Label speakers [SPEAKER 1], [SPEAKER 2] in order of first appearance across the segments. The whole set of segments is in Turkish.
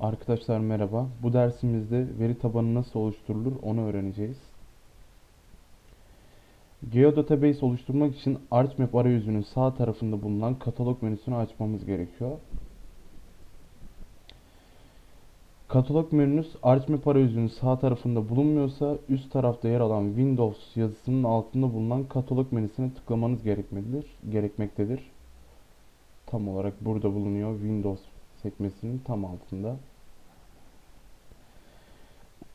[SPEAKER 1] Arkadaşlar merhaba. Bu dersimizde veri tabanı nasıl oluşturulur onu öğreneceğiz. Geodatabase oluşturmak için ArchMap arayüzünün sağ tarafında bulunan katalog menüsünü açmamız gerekiyor. Katalog menünüz ArchMap arayüzünün sağ tarafında bulunmuyorsa üst tarafta yer alan Windows yazısının altında bulunan katalog menüsüne tıklamanız gerekmelidir, gerekmektedir. Tam olarak burada bulunuyor Windows sekmesinin tam altında.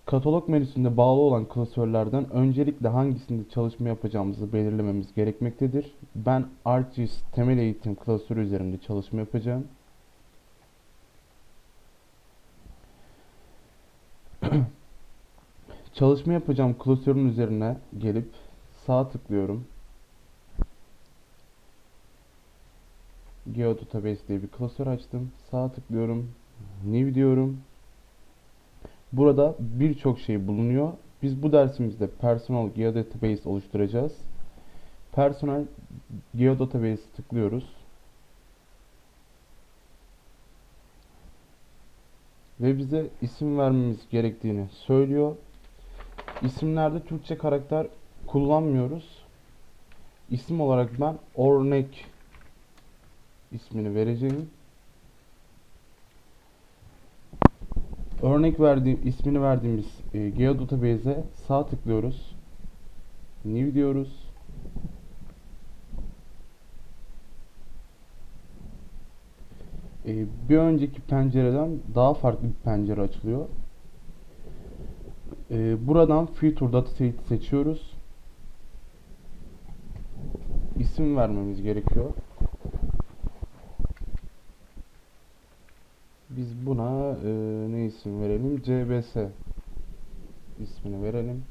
[SPEAKER 1] Katalog menüsünde bağlı olan klasörlerden öncelikle hangisinde çalışma yapacağımızı belirlememiz gerekmektedir. Ben ArcGIS temel eğitim klasörü üzerinde çalışma yapacağım. Çalışma yapacağım klasörün üzerine gelip sağ tıklıyorum. Geodatabase diye bir klasör açtım. Sağ tıklıyorum. New diyorum. Burada birçok şey bulunuyor. Biz bu dersimizde Personal Geodatabase oluşturacağız. Personal Geodatabase tıklıyoruz. Ve bize isim vermemiz gerektiğini söylüyor. İsimlerde Türkçe karakter kullanmıyoruz. İsim olarak ben örnek ismini vereceğim. Örnek verdiğim ismini verdiğimiz e, geodatabase'e sağ tıklıyoruz. New diyoruz. E, bir önceki pencereden daha farklı bir pencere açılıyor. E, buradan Future Dataset seçiyoruz. İsim vermemiz gerekiyor. Biz buna e, ne isim verelim? CBS ismini verelim.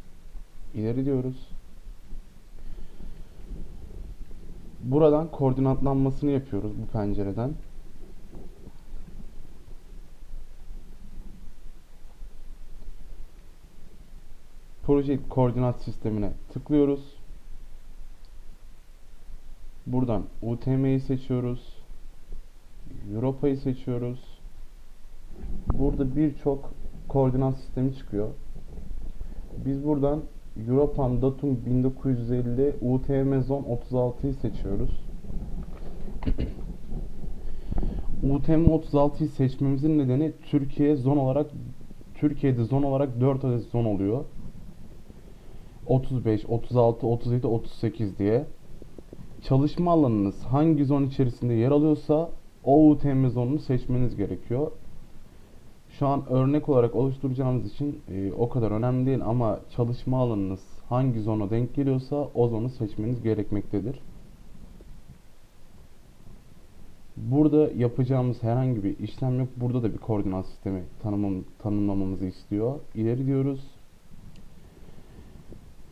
[SPEAKER 1] İleri diyoruz. Buradan koordinatlanmasını yapıyoruz bu pencereden. Proje koordinat sistemine tıklıyoruz. Buradan UTM'yi seçiyoruz. Europa'yı seçiyoruz. Burada birçok koordinat sistemi çıkıyor. Biz buradan Europan Datum 1950 UTM Zone 36'yı seçiyoruz. UTM 36'yı seçmemizin nedeni Türkiye zon olarak Türkiye'de zon olarak 4 adet zon oluyor. 35, 36, 37, 38 diye. Çalışma alanınız hangi zon içerisinde yer alıyorsa o UTM zonunu seçmeniz gerekiyor. Şu an örnek olarak oluşturacağımız için e, o kadar önemli değil ama çalışma alanınız hangi zona denk geliyorsa o zonu seçmeniz gerekmektedir. Burada yapacağımız herhangi bir işlem yok. Burada da bir koordinat sistemi tanımam, tanımlamamızı istiyor. İleri diyoruz.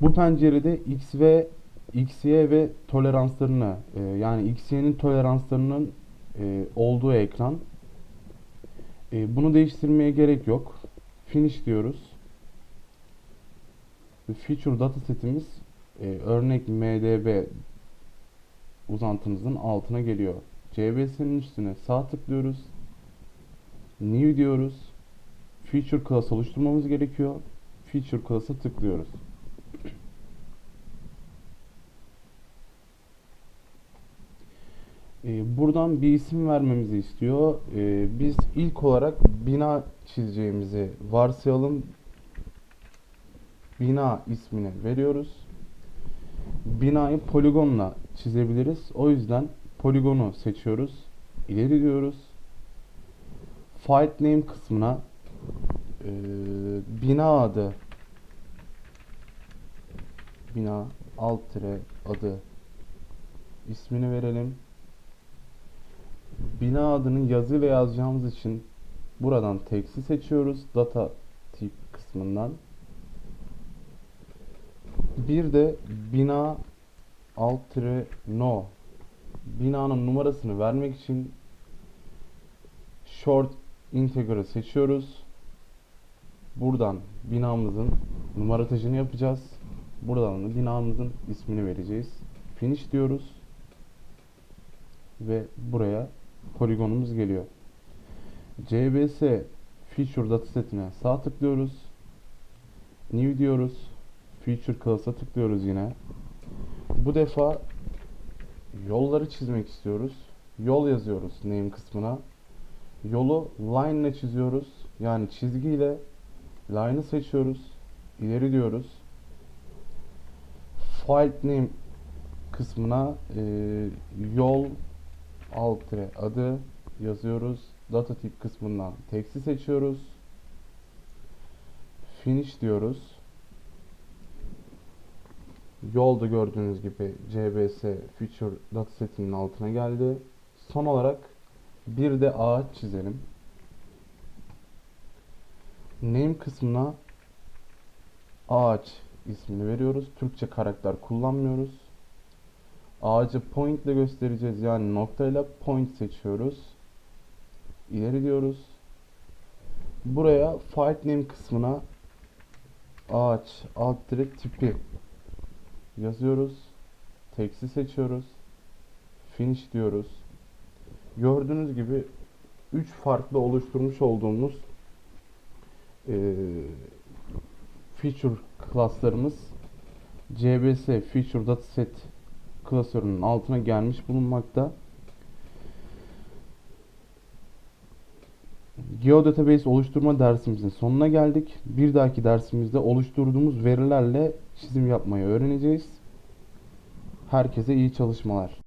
[SPEAKER 1] Bu pencerede x ve xy ve toleranslarını e, yani xy'nin toleranslarının e, olduğu ekran e, bunu değiştirmeye gerek yok. Finish diyoruz. Feature datasetimiz e, örnek MDB uzantımızın altına geliyor. CBS'nin üstüne sağ tıklıyoruz. New diyoruz. Feature class oluşturmamız gerekiyor. Feature class'a tıklıyoruz. E, buradan bir isim vermemizi istiyor. E, biz ilk olarak bina çizeceğimizi varsayalım. Bina ismini veriyoruz. Binayı poligonla çizebiliriz. O yüzden poligonu seçiyoruz. İleri diyoruz. File name kısmına e, bina adı bina alt adı ismini verelim. Bina adının yazıyla yazacağımız için buradan text'i seçiyoruz. Data tip kısmından. Bir de bina alt no binanın numarasını vermek için short integer'ı seçiyoruz. Buradan binamızın numaratajını yapacağız. Buradan da binamızın ismini vereceğiz. Finish diyoruz. Ve buraya poligonumuz geliyor. CBS Feature datasetine sağ tıklıyoruz. New diyoruz. Feature class'a tıklıyoruz yine. Bu defa yolları çizmek istiyoruz. Yol yazıyoruz name kısmına. Yolu line ile çiziyoruz. Yani çizgiyle line'ı seçiyoruz. İleri diyoruz. File name kısmına e, yol tire adı yazıyoruz. Data tip kısmından text'i seçiyoruz. Finish diyoruz. Yolda gördüğünüz gibi CBS feature datasetinin altına geldi. Son olarak bir de ağaç çizelim. Name kısmına ağaç ismini veriyoruz. Türkçe karakter kullanmıyoruz. Ağacı point ile göstereceğiz. Yani noktayla point seçiyoruz. İleri diyoruz. Buraya file name kısmına ağaç alt tire tipi yazıyoruz. Text'i seçiyoruz. Finish diyoruz. Gördüğünüz gibi 3 farklı oluşturmuş olduğumuz eee, feature klaslarımız CBS Feature Dataset klasörünün altına gelmiş bulunmakta. GeoDatabase oluşturma dersimizin sonuna geldik. Bir dahaki dersimizde oluşturduğumuz verilerle çizim yapmayı öğreneceğiz. Herkese iyi çalışmalar.